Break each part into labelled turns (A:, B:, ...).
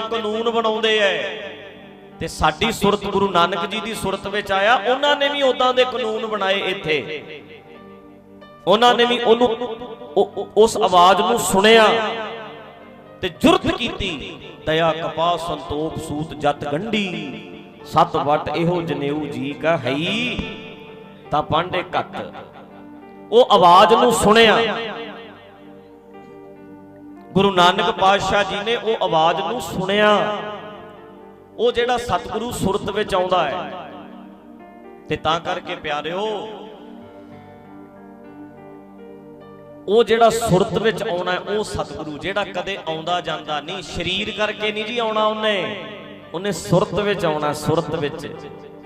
A: ਕਾਨੂੰਨ ਬਣਾਉਂਦੇ ਐ। ਤੇ ਸਾਡੀ ਸੁਰਤ ਗੁਰੂ ਨਾਨਕ ਜੀ ਦੀ ਸੁਰਤ ਵਿੱਚ ਆਇਆ। ਉਹਨਾਂ ਨੇ ਵੀ ਉਦਾਂ ਦੇ ਕਾਨੂੰਨ ਬਣਾਏ ਇੱਥੇ। ਉਹਨਾਂ ਨੇ ਵੀ ਉਹਨੂੰ ਉਸ ਆਵਾਜ਼ ਨੂੰ ਸੁਣਿਆ ਤੇ ਜੁਰਤ ਕੀਤੀ। ਦਇਆ ਕਪਾ ਸੰਤੋਖ, ਸੂਤ, ਜਤ, ਗੰਢੀ। ਸਤ ਵਟ ਇਹੋ ਜਨੇਊ ਜੀ ਕਾ ਹਈ, ਤਾਂ ਪਾਂਡੇ ਘੱਟ ਉਹ ਆਵਾਜ਼ ਨੂੰ ਸੁਣਿਆ। ਗੁਰੂ ਨਾਨਕ ਪਾਤਸ਼ਾਹ ਜੀ ਨੇ ਉਹ ਆਵਾਜ਼ ਨੂੰ ਸੁਣਿਆ। ਉਹ ਜਿਹੜਾ ਸਤਿਗੁਰੂ ਸੁਰਤ ਵਿੱਚ ਆਉਂਦਾ ਹੈ। ਤੇ ਤਾਂ ਕਰਕੇ ਪਿਆਰਿਓ, ਉਹ ਜਿਹੜਾ ਸੁਰਤ ਵਿੱਚ ਆਉਣਾ ਉਹ ਸਤਿਗੁਰੂ, ਜਿਹੜਾ ਕਦੇ ਆਉਂਦਾ ਜਾਂਦਾ ਨਹੀਂ, ਸਰੀਰ ਕਰਕੇ ਨਹੀਂ ਜੀ ਆਉਣਾ ਉਹਨੇ। ਉਹਨੇ ਸੁਰਤ ਵਿੱਚ ਆਉਣਾ, ਸੁਰਤ ਵਿੱਚ।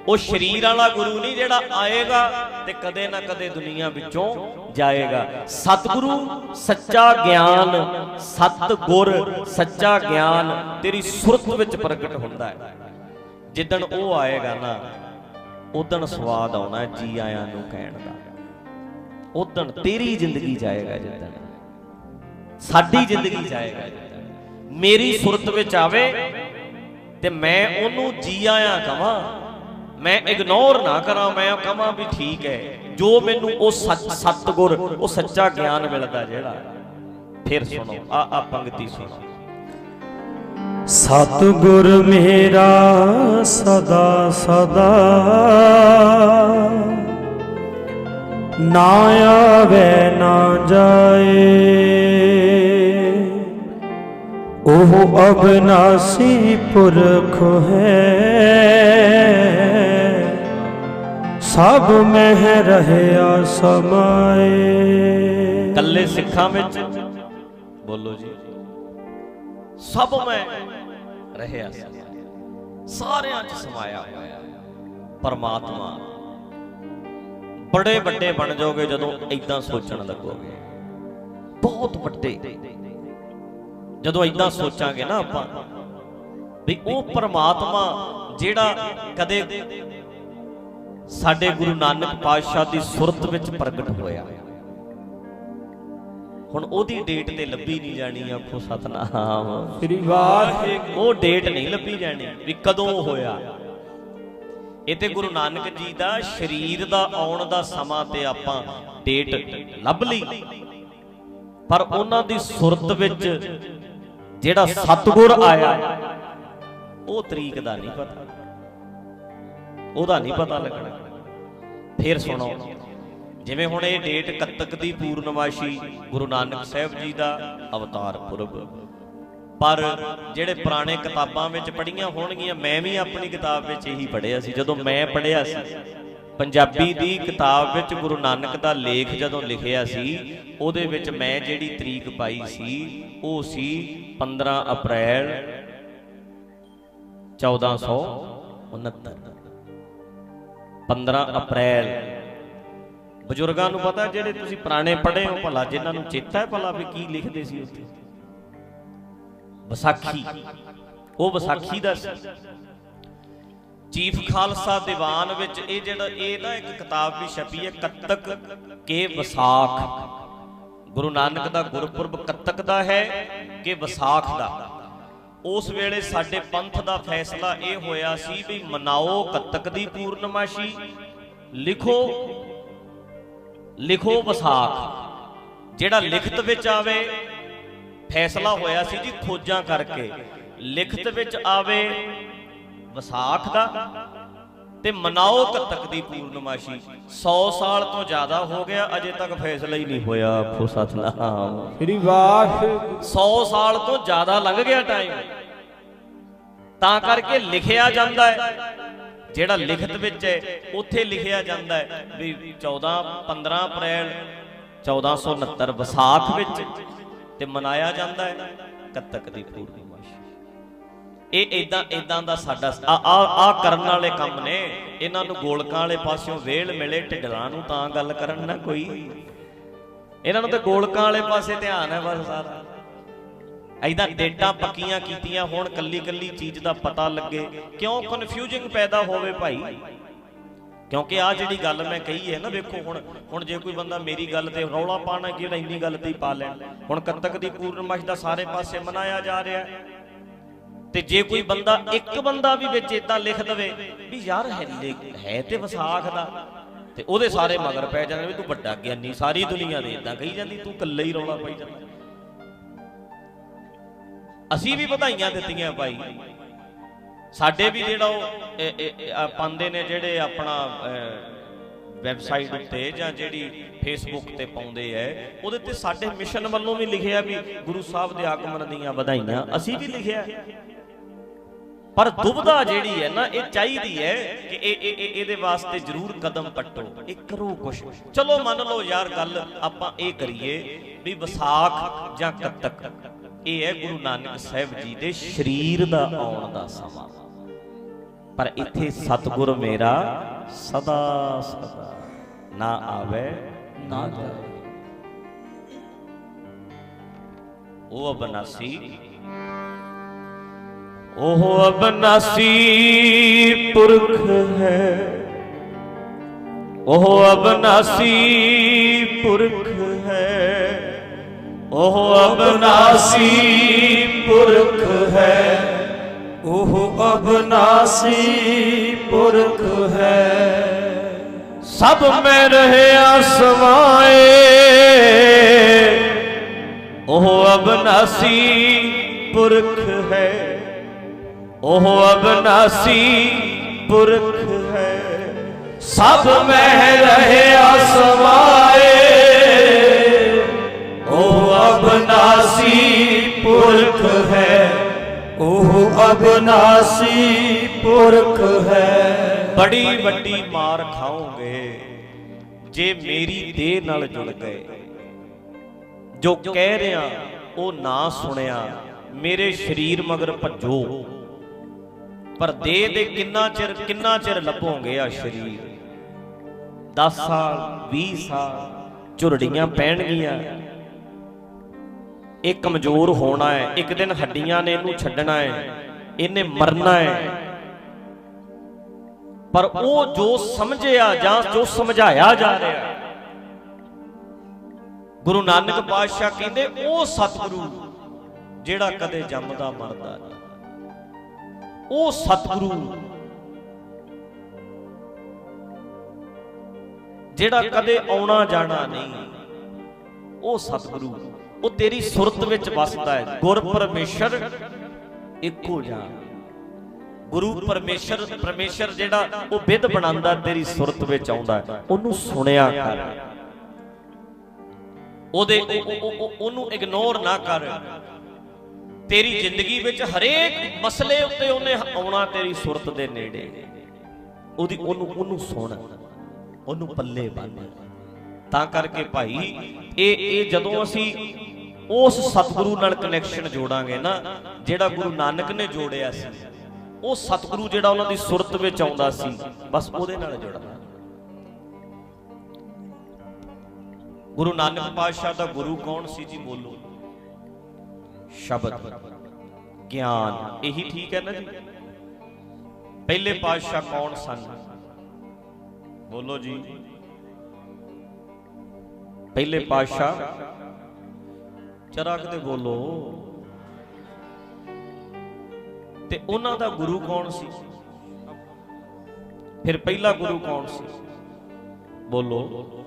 A: ਉਹ ਸਰੀਰ ਵਾਲਾ ਗੁਰੂ ਨਹੀਂ ਜਿਹੜਾ ਆਏਗਾ ਤੇ ਕਦੇ ਨਾ ਕਦੇ ਦੁਨੀਆ ਵਿੱਚੋਂ ਜਾਏਗਾ। ਸਤਿਗੁਰੂ, ਸੱਚਾ ਗਿਆਨ, ਸਤਗੁਰ, ਸੱਚਾ ਗਿਆਨ ਤੇਰੀ ਸੁਰਤ ਵਿੱਚ ਪ੍ਰਗਟ ਹੁੰਦਾ ਹੈ। ਜਿੱਦਣ ਉਹ ਆਏਗਾ ਨਾ ਉਦਣ ਸਵਾਦ ਆਉਣਾ ਜੀ ਆਇਆਂ ਨੂੰ ਕਹਿਣ ਦਾ। ਉਦਣ ਤੇਰੀ ਜ਼ਿੰਦਗੀ ਜਾਏਗਾ ਜਿੱਦਣ। ਸਾਡੀ ਜ਼ਿੰਦਗੀ ਜਾਏਗਾ ਮੇਰੀ ਸੁਰਤ ਵਿੱਚ ਆਵੇ ਤੇ ਮੈਂ ਉਹਨੂੰ ਜੀ ਆਇਆਂ ਕਵਾਂ। ਮੈਂ ਇਗਨੋਰ ਨਾ ਕਰਾਂ, ਮੈਂ ਕਵਾਂ ਵੀ ਠੀਕ ਹੈ। ਜੋ ਮੈਨੂੰ ਉਹ ਸੱਚ, ਸਤਗੁਰ, ਉਹ ਸੱਚਾ ਗਿਆਨ ਮਿਲਦਾ ਜਿਹੜਾ, ਫਿਰ ਸੁਣੋ, ਆ ਆ ਪੰਕਤੀ ਸੁਣੋ।
B: ਸਤਿਗੁਰ ਮੇਰਾ ਸਦਾ ਸਦਾ ਨਾ ਆਵੇ, ਨਾ ਜਾਏ। ਉਹ ਅਬਨਾਸੀ ਪੁਰਖ ਹੈ। ਸਭ ਮਹਿ ਰਹਿਆ ਸਮਾਏ।
A: ਕੱਲੇ ਸਿੱਖਾਂ ਵਿੱਚ? ਬੋਲੋ ਜੀ। ਸਭ ਮੈਂ ਰਹਿਆ ਸਾਰਿਆਂ 'ਚ ਸਮਾਇਆ ਹੋਇਆ। ਪਰਮਾਤਮਾ, ਬੜੇ ਵੱਡੇ ਬਣ ਜਾਓਗੇ ਜਦੋਂ ਇਦਾਂ ਸੋਚਣ ਲੱਗੋਗੇ। ਬਹੁਤ ਵੱਡੇ। ਜਦੋਂ ਇਦਾਂ ਸੋਚਾਂਗੇ ਨਾ ਆਪਾਂ, ਵੀ ਉਹ ਪਰਮਾਤਮਾ ਜਿਹੜਾ ਕਦੇ ਸਾਡੇ ਗੁਰੂ ਨਾਨਕ ਪਾਤਸ਼ਾਹ ਦੀ ਸੁਰਤ ਵਿੱਚ ਪ੍ਰਗਟ ਹੋਇਆ। ਹੁਣ ਉਹਦੀ ਡੇਟ ਤੇ ਲੱਭੀ ਨਹੀਂ ਜਾਣੀ ਆਖੋ ਸਤਨਾਮ।
B: ਸ੍ਰੀ ਵਾਹਿਗੁਰੂ।
A: ਉਹ ਡੇਟ ਨਹੀਂ ਲੱਭੀ ਜਾਣੀ ਵੀ ਕਦੋਂ ਹੋਇਆ। ਇਹ ਤੇ ਗੁਰੂ ਨਾਨਕ ਜੀ ਦਾ ਸਰੀਰ ਦਾ ਆਉਣ ਦਾ ਸਮਾਂ ਤੇ ਆਪਾਂ ਡੇਟ ਲੱਭ ਲਈ। ਪਰ ਉਹਨਾਂ ਦੀ ਸੁਰਤ ਵਿੱਚ ਜਿਹੜਾ ਸਤਗੁਰ ਆਇਆ ਉਹ ਤਰੀਕ ਦਾ ਨਹੀਂ ਪਤਾ। ਉਹਦਾ ਨਹੀਂ ਪਤਾ ਲੱਗਣਾ। ਫਿਰ ਸੁਣੋ। ਜਿਵੇਂ ਹੁਣ ਇਹ ਡੇਟ ਕੱਤਕ ਦੀ ਪੂਰਨਮਾਸ਼ੀ ਗੁਰੂ ਨਾਨਕ ਸਾਹਿਬ ਜੀ ਦਾ ਅਵਤਾਰ ਪੁਰਬ। ਪਰ ਜਿਹੜੇ ਪੁਰਾਣੇ ਕਿਤਾਬਾਂ ਵਿੱਚ ਪੜ੍ਹੀਆਂ ਹੋਣਗੀਆਂ, ਮੈਂ ਵੀ ਆਪਣੀ ਕਿਤਾਬ ਵਿੱਚ ਇਹੀ ਪੜ੍ਹਿਆ ਸੀ। ਜਦੋਂ ਮੈਂ ਪੜ੍ਹਿਆ ਸੀ, ਪੰਜਾਬੀ ਦੀ ਕਿਤਾਬ ਵਿੱਚ ਗੁਰੂ ਨਾਨਕ ਦਾ ਲੇਖ ਜਦੋਂ ਲਿਖਿਆ ਸੀ, ਉਹਦੇ ਵਿੱਚ ਮੈਂ ਜਿਹੜੀ ਤਰੀਕ ਪਾਈ ਸੀ, ਉਹ ਸੀ 15 ਅਪ੍ਰੈਲ 1469 15 ਅਪ੍ਰੈਲ। ਬਜ਼ੁਰਗਾਂ ਨੂੰ ਪਤਾ ਜਿਹੜੇ ਤੁਸੀਂ ਪੁਰਾਣੇ ਪੜ੍ਹੇ ਹੋ, ਭਲਾ ਜਿਨ੍ਹਾਂ ਨੂੰ ਚੇਤਾ ਹੈ, ਭਲਾ ਵੀ ਕੀ ਲਿਖਦੇ ਸੀ ਉੱਥੇ? ਵਿਸਾਖੀ। ਉਹ ਵਿਸਾਖੀ ਦਾ ਸੀ। ਚੀਫ ਖਾਲਸਾ ਦੀਵਾਨ ਵਿੱਚ ਇਹ ਜਿਹੜਾ, ਇਹ ਨਾ ਇੱਕ ਕਿਤਾਬ ਵੀ ਛਪੀ ਹੈ, ਕੱਤਕ ਕੇ ਵਿਸਾਖ। ਗੁਰੂ ਨਾਨਕ ਦਾ ਗੁਰਪੁਰਬ ਕੱਤਕ ਦਾ ਹੈ ਕਿ ਵਿਸਾਖ ਦਾ। ਉਸ ਵੇਲੇ ਸਾਡੇ ਪੰਥ ਦਾ ਫੈਸਲਾ ਇਹ ਹੋਇਆ ਸੀ ਵੀ ਮਨਾਓ ਕੱਤਕ ਦੀ ਪੂਰਨਮਾਸ਼ੀ, ਲਿਖੋ ਲਿਖੋ ਵਿਸਾਖ। ਜਿਹੜਾ ਲਿਖਤ ਵਿੱਚ ਆਵੇ, ਫੈਸਲਾ ਹੋਇਆ ਸੀ ਜੀ ਖੋਜਾਂ ਕਰਕੇ। ਲਿਖਤ ਵਿੱਚ ਆਵੇ ਵਿਸਾਖ ਦਾ ਤੇ ਮਨਾਓ ਕੱਤਕ ਦੀ ਪੂਰਨਮਾਸ਼ੀ। 100 ਸਾਲ ਤੋਂ ਜ਼ਿਆਦਾ ਹੋ ਗਿਆ ਅਜੇ ਤੱਕ ਫੈਸਲਾ ਹੀ ਨਹੀਂ ਹੋਇਆ ਆਖੋ ਸਤਨਾਮ।
B: ਸ੍ਰੀ ਵਾਹਿਗੁਰੂ।
A: 100 ਸਾਲ ਤੋਂ ਜ਼ਿਆਦਾ ਲੰਘ ਗਿਆ ਟਾਈਮ ਤਾਂ ਕਰਕੇ ਲਿਖਿਆ ਜਾਂਦਾ ਹੈ ਜਿਹੜਾ ਲਿਖਤ ਵਿੱਚ ਹੈ ਉੱਥੇ ਲਿਖਿਆ ਜਾਂਦਾ ਹੈ ਵੀ 14 15 ਅਪ੍ਰੈਲ 1469 ਵਿਸਾਖ ਵਿੱਚ ਤੇ ਮਨਾਇਆ ਜਾਂਦਾ ਹੈ ਕੱਤਕ ਦੀ ਪੂਰਨਮਾਸ਼ੀ। ਇਹ ਇਦਾਂ ਇਦਾਂ ਦਾ ਸਾਡਾ ਆ ਆ ਕਰਨ ਵਾਲੇ ਕੰਮ ਨੇ। ਇਹਨਾਂ ਨੂੰ ਗੋਲਕਾਂ ਵਾਲੇ ਪਾਸਿਓਂ ਵੇਲ ਮਿਲੇ, ਢਿੱਡਲਾਂ ਨੂੰ ਤਾਂ ਗੱਲ ਕਰਨ ਨਾ ਕੋਈ। ਇਹਨਾਂ ਨੂੰ ਤੇ ਗੋਲਕਾਂ ਵਾਲੇ ਪਾਸੇ ਧਿਆਨ ਹੈ ਬਸ ਸਾਰਾ। ਐਦਾਂ ਡੇਟਾਂ ਪੱਕੀਆਂ ਕੀਤੀਆਂ ਹੁਣ, ਕੱਲੀ ਕੱਲੀ ਚੀਜ਼ ਦਾ ਪਤਾ ਲੱਗੇ। ਕਿਉਂ ਕਨਫਿਊਜ਼ਿੰਗ ਪੈਦਾ ਹੋਵੇ ਭਾਈ? ਕਿਉਂਕਿ ਆ ਜਿਹੜੀ ਗੱਲ ਮੈਂ ਕਹੀ ਹੈ ਨਾ, ਵੇਖੋ ਹੁਣ ਹੁਣ ਜੇ ਕੋਈ ਬੰਦਾ ਮੇਰੀ ਗੱਲ ਤੇ ਰੌਲਾ ਪਾਣਾ ਕਿ ਉਹਨੇ ਇੰਨੀ ਗੱਲ ਤੇ ਹੀ ਪਾ ਲੈਣ। ਹੁਣ ਕੱਤਕ ਦੀ ਪੂਰਨਮਾਸ਼ ਦਾ ਸਾਰੇ ਪਾਸੇ ਮਨਾਇਆ ਜਾ ਰਿਹਾ। ਹੈ ਤੇ ਜੇ ਕੋਈ ਬੰਦਾ ਇੱਕ ਬੰਦਾ ਵੀ ਵਿੱਚ ਇਦਾਂ ਲਿਖ ਦਵੇ ਵੀ ਯਾਰ ਹੈ ਹੈ ਤੇ ਵਿਸਾਖ ਦਾ। ਤੇ ਉਹਦੇ ਸਾਰੇ ਮਗਰ ਪੈ ਜਾਂਦੇ ਵੀ ਤੂੰ ਵੱਡਾ ਗਿਆਨੀ ਸਾਰੀ ਦੁਨੀਆ ਦੇ ਇਦਾਂ ਕਹੀ ਜਾਂਦੀ ਤੂੰ ਇਕੱਲੇ ਹੀ ਰੌਲਾ ਪਾਈ ਜਾਂਦਾ। ਅਸੀਂ ਵੀ ਵਧਾਈਆਂ ਦਿੱਤੀਆਂ ਭਾਈ। ਸਾਡੇ ਵੀ ਜਿਹੜਾ ਉਹ ਪਾਉਂਦੇ ਨੇ ਜਿਹੜੇ ਆਪਣਾ ਵੈਬਸਾਈਟ ਉੱਤੇ ਜਾਂ ਜਿਹੜੀ ਫੇਸਬੁੱਕ ਤੇ ਪਾਉਂਦੇ ਐ ਉਹਦੇ ਤੇ ਸਾਡੇ ਮਿਸ਼ਨ ਵੱਲੋਂ ਵੀ ਲਿਖਿਆ ਵੀ ਗੁਰੂ ਸਾਹਿਬ ਦੇ ਆਗਮਨ ਦੀਆਂ ਵਧਾਈਆਂ। ਅਸੀਂ ਵੀ ਲਿਖਿਆ। ਪਰ ਦੁਬਦਾ ਜਿਹੜੀ ਹੈ ਨਾ, ਇਹ ਚਾਹੀਦੀ ਹੈ ਕਿ ਇਹ ਇਹ ਇਹਦੇ ਵਾਸਤੇ ਜ਼ਰੂਰ ਕਦਮ ਪੱਟੋ ਇਹ ਕਰੋ ਕੁਛ। ਚਲੋ ਮੰਨ ਲਓ ਯਾਰ ਗੱਲ ਆਪਾਂ ਇਹ ਕਰੀਏ ਵੀ ਵਿਸਾਖ ਜਾਂ ਕੱਤਕ। ਇਹ ਹੈ ਗੁਰੂ ਨਾਨਕ ਸਾਹਿਬ ਜੀ ਦੇ ਸਰੀਰ ਦਾ ਆਉਣ ਦਾ ਸਮਾਂ। ਪਰ ਇੱਥੇ ਸਤਿਗੁਰ ਮੇਰਾ ਸਦਾ ਸਦਾ ਨਾ ਆਵੇ, ਨਾ ਜਾਵੇ। ਉਹ ਅਬਨਾਸੀ ਉਹ ਅਬਨਾਸੀ ਪੁਰਖ ਹੈ। ਉਹ ਅਬਨਾਸੀ ਪੁਰਖ ਹੈ। ਉਹ ਅਬਨਾਸੀ
B: ਪੁਰਖ ਹੈ। ਉਹ ਅਬਨਾਸੀ ਪੁਰਖ ਹੈ।
A: ਸਭ ਮੈਂ ਰਹਿਆ ਸਮਾਏ। ਉਹ ਅਬਨਾਸੀ ਪੁਰਖ ਹੈ। ਉਹ ਅਬਨਾਸੀ ਪੁਰਖ ਹੈ। ਸਭ ਮੈਂ ਰਹਿਆ ਸਮਾਏ
B: ਉਹ ਅਬਨਾਸੀ ਪੁਰਖ ਹੈ। ਉਹ ਅਬਨਾਸੀ ਪੁਰਖ ਹੈ।
A: ਬੜੀ ਵੱਡੀ ਮਾਰ ਖਾਓਗੇ ਜੇ ਮੇਰੀ ਦੇਹ ਨਾਲ ਜੁੜ ਗਏ। ਜੋ ਕਹਿ ਰਿਹਾ, ਉਹ ਨਾ ਸੁਣਿਆ। ਮੇਰੇ ਸਰੀਰ ਮਗਰ ਭੱਜੋ। ਪਰ ਦੇਹ ਦੇ ਕਿੰਨਾ ਚਿਰ ਕਿੰਨਾ ਚਿਰ ਲੱਭੋਗੇ ਆ ਸਰੀਰ? 10 ਸਾਲ 20 ਸਾਲ, ਝੁਰੜੀਆਂ ਪੈਣਗੀਆਂ। ਇਹ ਕਮਜ਼ੋਰ ਹੋਣਾ ਹੈ। ਇੱਕ ਦਿਨ ਹੱਡੀਆਂ ਨੇ ਇਹਨੂੰ ਛੱਡਣਾ ਹੈ। ਇਹਨੇ ਮਰਨਾ ਹੈ। ਪਰ ਉਹ ਜੋ ਸਮਝਿਆ ਜਾਂ ਜੋ ਸਮਝਾਇਆ ਜਾ ਰਿਹਾ ਗੁਰੂ ਨਾਨਕ ਪਾਤਸ਼ਾਹ ਕਹਿੰਦੇ, ਉਹ ਸਤਿਗੁਰੂ ਜਿਹੜਾ ਕਦੇ ਜੰਮਦਾ ਮਰਦਾ ਨਹੀਂ। ਉਹ ਸਤਿਗੁਰੂ ਜਿਹੜਾ ਕਦੇ ਆਉਣਾ ਜਾਣਾ ਨਹੀਂ ਉਹ ਸਤਿਗੁਰੂ। ਉਹ ਤੇਰੀ ਸੁਰਤ ਵਿੱਚ ਵਸਦਾ ਹੈ। ਗੁਰ ਪਰਮੇਸ਼ਰ ਇੱਕੋ ਜਾ ਗੁਰੂ ਪਰਮੇਸ਼ਰ ਪਰਮੇਸ਼ਰ ਜਿਹੜਾ ਉਹ ਵਿਧ ਬਣਾਉਂਦਾ ਤੇਰੀ ਸੁਰਤ ਵਿੱਚ ਆਉਂਦਾ। ਉਹਨੂੰ ਸੁਣਿਆ ਕਰ। ਉਹਦੇ ਉਹ- ਉਹ- ਉਹ- ਉਹ- ਉਹਨੂੰ ਇਗਨੋਰ ਨਾ ਕਰ। ਤੇਰੀ ਜ਼ਿੰਦਗੀ ਵਿੱਚ ਹਰੇਕ ਮਸਲੇ ਉੱਤੇ ਉਹਨੇ ਆਉਣਾ ਤੇਰੀ ਸੁਰਤ ਦੇ ਨੇੜੇ। ਉਹਦੀ ਉਹਨੂੰ ਉਹਨੂੰ ਸੁਣ, ਉਹਨੂੰ ਪੱਲੇ ਬੰਨ। ਤਾਂ ਕਰਕੇ ਭਾਈ, ਇਹ ਇਹ ਜਦੋਂ ਅਸੀਂ ਉਸ ਸਤਿਗੁਰੂ ਨਾਲ ਕਨੈਕਸ਼ਨ ਜੋੜਾਂਗੇ ਨਾ, ਜਿਹੜਾ ਗੁਰੂ ਨਾਨਕ ਨੇ ਜੋੜਿਆ ਸੀ, ਉਹ ਸਤਿਗੁਰੂ ਜਿਹੜਾ ਉਹਨਾਂ ਦੀ ਸੁਰਤ ਵਿੱਚ ਆਉਂਦਾ ਸੀ, ਬਸ ਉਹਦੇ ਨਾਲ ਜੁੜਨਾ। ਗੁਰੂ ਨਾਨਕ ਪਾਤਸ਼ਾਹ ਦਾ ਗੁਰੂ ਕੌਣ ਸੀ ਜੀ ਬੋਲੋ? ਸ਼ਬਦ। ਗਿਆਨ, ਇਹੀ ਠੀਕ ਹੈ ਨਾ ਜੀ? ਪਹਿਲੇ ਪਾਤਸ਼ਾਹ ਕੌਣ ਸਨ? ਬੋਲੋ ਜੀ। ਪਹਿਲੇ ਪਾਤਸ਼ਾਹ। ਚਰਾ ਕਿਤੇ ਬੋਲੋ। ਤੇ ਉਹਨਾਂ ਦਾ ਗੁਰੂ ਕੌਣ ਸੀ? ਫਿਰ ਪਹਿਲਾ ਗੁਰੂ ਕੌਣ ਸੀ? ਬੋਲੋ।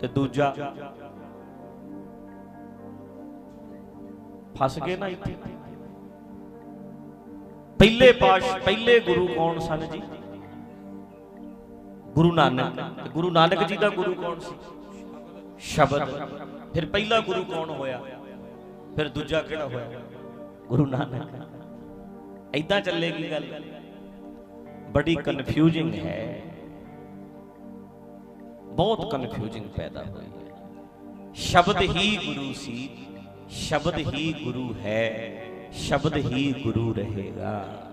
A: ਤੇ ਦੂਜਾ। ਫਸ ਗਏ ਨਾ ਇੱਥੇ। ਪਹਿਲੇ ਪਾਸ਼ ਪਹਿਲੇ ਗੁਰੂ ਕੌਣ ਸਨ ਜੀ? ਗੁਰੂ ਨਾਨਕ। ਤੇ ਗੁਰੂ ਨਾਨਕ ਜੀ ਦਾ ਗੁਰੂ ਕੌਣ ਸੀ? ਸ਼ਬਦ। ਫਿਰ ਪਹਿਲਾ ਗੁਰੂ ਕੌਣ ਹੋਇਆ? ਫਿਰ ਦੂਜਾ ਕਿਹੜਾ ਹੋਇਆ? ਗੁਰੂ ਨਾਨਕ। ਐਦਾਂ ਚੱਲੇਗੀ ਗੱਲ। ਬੜੀ ਕਨਫਿਊਜ਼ਿੰਗ ਹੈ। ਬਹੁਤ ਕਨਫਿਊਜ਼ਿੰਗ ਪੈਦਾ ਹੋਈ ਹੈ। ਸ਼ਬਦ ਹੀ ਗੁਰੂ ਸੀ। ਸ਼ਬਦ ਹੀ ਗੁਰੂ ਹੈ ਸ਼ਬਦ ਹੀ ਗੁਰੂ ਰਹੇਗਾ।